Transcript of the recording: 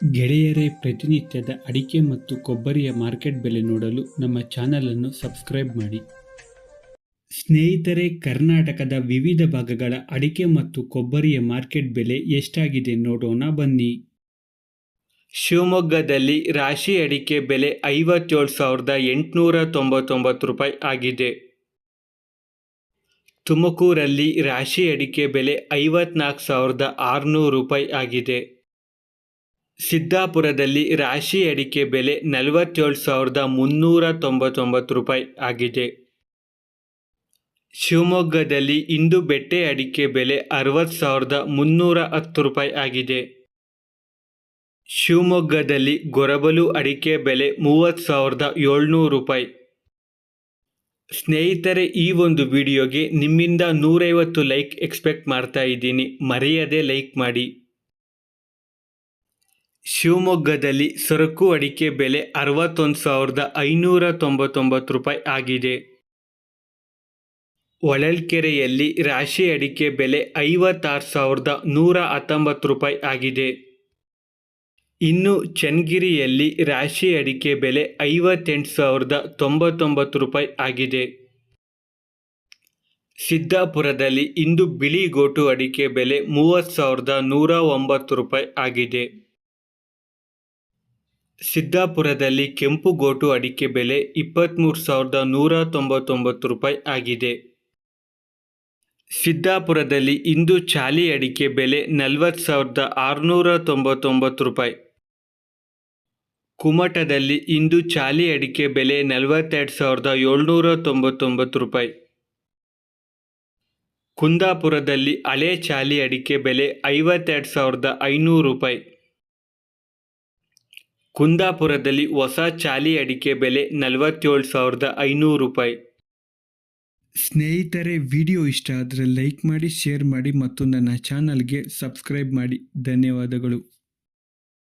ಗೆಳೆಯರೇ, ಪ್ರತಿನಿತ್ಯದ ಅಡಿಕೆ ಮತ್ತು ಕೊಬ್ಬರಿಯ ಮಾರ್ಕೆಟ್ ಬೆಲೆ ನೋಡಲು ನಮ್ಮ ಚಾನಲನ್ನು ಸಬ್ಸ್ಕ್ರೈಬ್ ಮಾಡಿ. ಸ್ನೇಹಿತರೆ, ಕರ್ನಾಟಕದ ವಿವಿಧ ಭಾಗಗಳ ಅಡಿಕೆ ಮತ್ತು ಕೊಬ್ಬರಿಯ ಮಾರ್ಕೆಟ್ ಬೆಲೆ ಎಷ್ಟಾಗಿದೆ ನೋಡೋಣ ಬನ್ನಿ. ಶಿವಮೊಗ್ಗದಲ್ಲಿ ರಾಶಿ ಅಡಿಕೆ ಬೆಲೆ ಐವತ್ತೇಳು ಸಾವಿರದ ಎಂಟುನೂರ ತೊಂಬತ್ತೊಂಬತ್ತು ರೂಪಾಯಿ ಆಗಿದೆ. ತುಮಕೂರಲ್ಲಿ ರಾಶಿ ಅಡಿಕೆ ಬೆಲೆ ಐವತ್ನಾಲ್ಕು ಸಾವಿರದ ಆರುನೂರು ರೂಪಾಯಿ ಆಗಿದೆ. ಸಿದ್ದಾಪುರದಲ್ಲಿ ರಾಶಿ ಅಡಿಕೆ ಬೆಲೆ ನಲವತ್ತೇಳು ಸಾವಿರದ ಮುನ್ನೂರ ತೊಂಬತ್ತೊಂಬತ್ತು ರೂಪಾಯಿ ಆಗಿದೆ. ಶಿವಮೊಗ್ಗದಲ್ಲಿ ಇಂದು ಬೆಟ್ಟೆ ಅಡಿಕೆ ಬೆಲೆ ಅರವತ್ತು ಸಾವಿರದ ಮುನ್ನೂರ ಹತ್ತು ರೂಪಾಯಿ ಆಗಿದೆ. ಶಿವಮೊಗ್ಗದಲ್ಲಿ ಗೊರಬಲು ಅಡಿಕೆ ಬೆಲೆ ಮೂವತ್ತು ಸಾವಿರದ ಏಳ್ನೂರು ರೂಪಾಯಿ. ಸ್ನೇಹಿತರೆ, ಈ ಒಂದು ವಿಡಿಯೋಗೆ ನಿಮ್ಮಿಂದ ನೂರೈವತ್ತು ಲೈಕ್ ಎಕ್ಸ್ಪೆಕ್ಟ್ ಮಾಡ್ತಾ ಇದ್ದೀನಿ. ಮರೆಯದೆ ಲೈಕ್ ಮಾಡಿ. ಶಿವಮೊಗ್ಗದಲ್ಲಿ ಸರಕು ಅಡಿಕೆ ಬೆಲೆ ಅರವತ್ತೊಂದು ಸಾವಿರದ ಐನೂರ ತೊಂಬತ್ತೊಂಬತ್ತು ರೂಪಾಯಿ ಆಗಿದೆ. ಹೊಳಲ್ಕೆರೆಯಲ್ಲಿ ರಾಶಿ ಅಡಿಕೆ ಬೆಲೆ ಐವತ್ತಾರು ಸಾವಿರದ ನೂರ ಹತ್ತೊಂಬತ್ತು ರೂಪಾಯಿ ಆಗಿದೆ. ಇನ್ನು ಚನ್ನಗಿರಿಯಲ್ಲಿ ರಾಶಿ ಅಡಿಕೆ ಬೆಲೆ ಐವತ್ತೆಂಟು ಸಾವಿರದ ತೊಂಬತ್ತೊಂಬತ್ತು ರೂಪಾಯಿ ಆಗಿದೆ. ಸಿದ್ದಾಪುರದಲ್ಲಿ ಇಂದು ಬಿಳಿ ಗೋಟು ಅಡಿಕೆ ಬೆಲೆ ಮೂವತ್ತು ಸಾವಿರದ ನೂರ ಒಂಬತ್ತು ರೂಪಾಯಿ ಆಗಿದೆ. ಸಿದ್ದಾಪುರದಲ್ಲಿ ಕೆಂಪು ಗೋಟು ಅಡಿಕೆ ಬೆಲೆ ಇಪ್ಪತ್ತ್ಮೂರು ಸಾವಿರದ ನೂರ ತೊಂಬತ್ತೊಂಬತ್ತು ರೂಪಾಯಿ ಆಗಿದೆ. ಸಿದ್ದಾಪುರದಲ್ಲಿ ಇಂದು ಚಾಲಿ ಅಡಿಕೆ ಬೆಲೆ ನಲವತ್ತು ಸಾವಿರದ ಆರುನೂರ ತೊಂಬತ್ತೊಂಬತ್ತು ರೂಪಾಯಿ. ಕುಮಟದಲ್ಲಿ ಇಂದು ಚಾಲಿ ಅಡಿಕೆ ಬೆಲೆ ನಲವತ್ತೆರಡು ಸಾವಿರದ ಏಳ್ನೂರ ತೊಂಬತ್ತೊಂಬತ್ತು ರೂಪಾಯಿ. ಕುಂದಾಪುರದಲ್ಲಿ ಹಳೆ ಚಾಲಿ ಅಡಿಕೆ ಬೆಲೆ ಐವತ್ತೆರಡು ಸಾವಿರದ ಐನೂರು ರೂಪಾಯಿ. ಕುಂದಾಪುರದಲ್ಲಿ ಹೊಸ ಚಾಲಿ ಅಡಿಕೆ ಬೆಲೆ ನಲವತ್ತೇಳು ಸಾವಿರದ ಐನೂರು ರೂಪಾಯಿ. ಸ್ನೇಹಿತರೆ, ವಿಡಿಯೋ ಇಷ್ಟ ಆದರೆ ಲೈಕ್ ಮಾಡಿ, ಶೇರ್ ಮಾಡಿ ಮತ್ತು ನನ್ನ ಚಾನಲ್ಗೆ ಸಬ್ಸ್ಕ್ರೈಬ್ ಮಾಡಿ. ಧನ್ಯವಾದಗಳು.